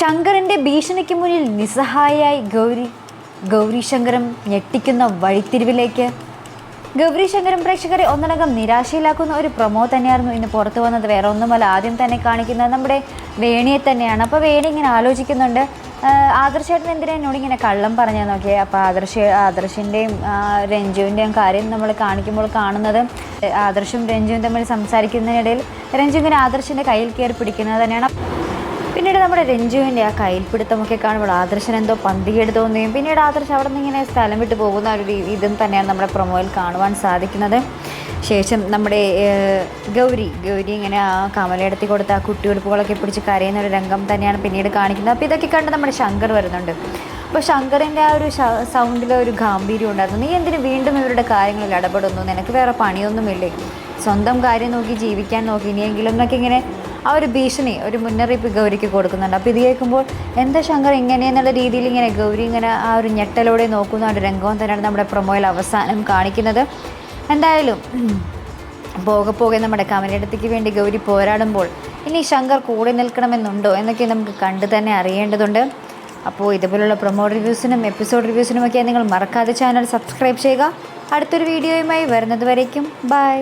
ശങ്കറിന്റെ ഭീഷണിക്ക് മുന്നിൽ നിസ്സഹായയായി ഗൗരി ഗൗരി ശങ്കരം ഞെട്ടിക്കുന്ന വഴിത്തിരിവിലേക്ക്. ഗൗരി ശങ്കരം പ്രേക്ഷകരെ ഒന്നടങ്കം നിരാശയിലാക്കുന്ന ഒരു പ്രൊമോ തന്നെയായിരുന്നു ഇന്ന് പുറത്തു വന്നത്. വേറെ ഒന്നുമല്ല ആദ്യം തന്നെ കാണിക്കുന്നത് നമ്മുടെ വേണിയെ തന്നെയാണ്. അപ്പോൾ വേണി ഇങ്ങനെ ആലോചിക്കുന്നുണ്ട്. ആദർശേട്ടൻ എന്തിനാ എന്നോട് ഇങ്ങനെ കള്ളം പറഞ്ഞാൽ നോക്കിയേ? അപ്പോൾ ആദർശ ആദർശിന്റെയും രഞ്ജുവിന്റെയും കാര്യം നമ്മൾ കാണിക്കുമ്പോൾ കാണുന്നത് ആദർശും രഞ്ജുവും തമ്മിൽ സംസാരിക്കുന്നതിനിടയിൽ രഞ്ജു ഇങ്ങനെ ആദർശിന്റെ കയ്യിൽ കയറി പിടിക്കുന്നത് തന്നെയാണ്. പിന്നീട് നമ്മുടെ രഞ്ജുവിന്റെ ആ കയ്യിൽപ്പിടുത്തമൊക്കെ കാണുമ്പോൾ ആദർശൻ എന്തോ പന്തികേട് തോന്നുകയും പിന്നീട് ആദർശ് അവിടെ നിന്ന് ഇങ്ങനെ സ്ഥലം വിട്ട് പോകുന്ന ഒരു ഇതും തന്നെയാണ് നമ്മുടെ പ്രൊമോയിൽ കാണുവാൻ സാധിക്കുന്നത്. ശേഷം നമ്മുടെ ഗൗരി ഗൗരി ഇങ്ങനെ ആ കമലയിടത്തി കൊടുത്ത ആ കുട്ടിയുടുപ്പുകളൊക്കെ പിടിച്ച് കരയുന്ന ഒരു രംഗം തന്നെയാണ് പിന്നീട് കാണിക്കുന്നത്. അപ്പോൾ ഇതൊക്കെ കണ്ട് നമ്മുടെ ശങ്കർ വരുന്നുണ്ട്. അപ്പോൾ ശങ്കറിന്റെ ആ ഒരു സൗണ്ടിൽ ഒരു ഗാംഭീര്യം ഉണ്ടായിരുന്നു. നീ എന്തിനു വീണ്ടും ഇവരുടെ കാര്യങ്ങളിൽ ഇടപെടുന്നു? നിനക്ക് വേറെ പണിയൊന്നുമില്ലേ? സ്വന്തം കാര്യം നോക്കി ജീവിക്കാൻ നോക്കി. ഇനിയെങ്കിലും എന്നൊക്കെ ഇങ്ങനെ ആ ഒരു ഭീഷണി ഒരു മുന്നറിയിപ്പ് ഗൗരിക്ക് കൊടുക്കുന്നുണ്ട്. അപ്പോൾ ഇത് കേൾക്കുമ്പോൾ എന്താ ശങ്കർ ഇങ്ങനെയെന്നുള്ള രീതിയിൽ ഇങ്ങനെ ഗൗരി ഇങ്ങനെ ആ ഒരു ഞെട്ടലോടെ നോക്കുന്ന ഒരു രംഗവും തന്നെയാണ് നമ്മുടെ പ്രൊമോയിൽ അവസാനം കാണിക്കുന്നത്. എന്തായാലും പോകെ പോകെ നമ്മുടെ കമലയിടത്തേക്ക് വേണ്ടി ഗൗരി പോരാടുമ്പോൾ ഇനി ശങ്കർ കൂടെ നിൽക്കണമെന്നുണ്ടോ എന്നൊക്കെ നമുക്ക് കണ്ടു തന്നെ അറിയേണ്ടതുണ്ട്. അപ്പോൾ ഇതുപോലുള്ള പ്രൊമോ റിവ്യൂസിനും എപ്പിസോഡ് റിവ്യൂസിനുമൊക്കെ നിങ്ങൾ മറക്കാതെ ചാനൽ സബ്സ്ക്രൈബ് ചെയ്യുക. അടുത്തൊരു വീഡിയോയുമായി വരുന്നത് വരയ്ക്കും ബൈ.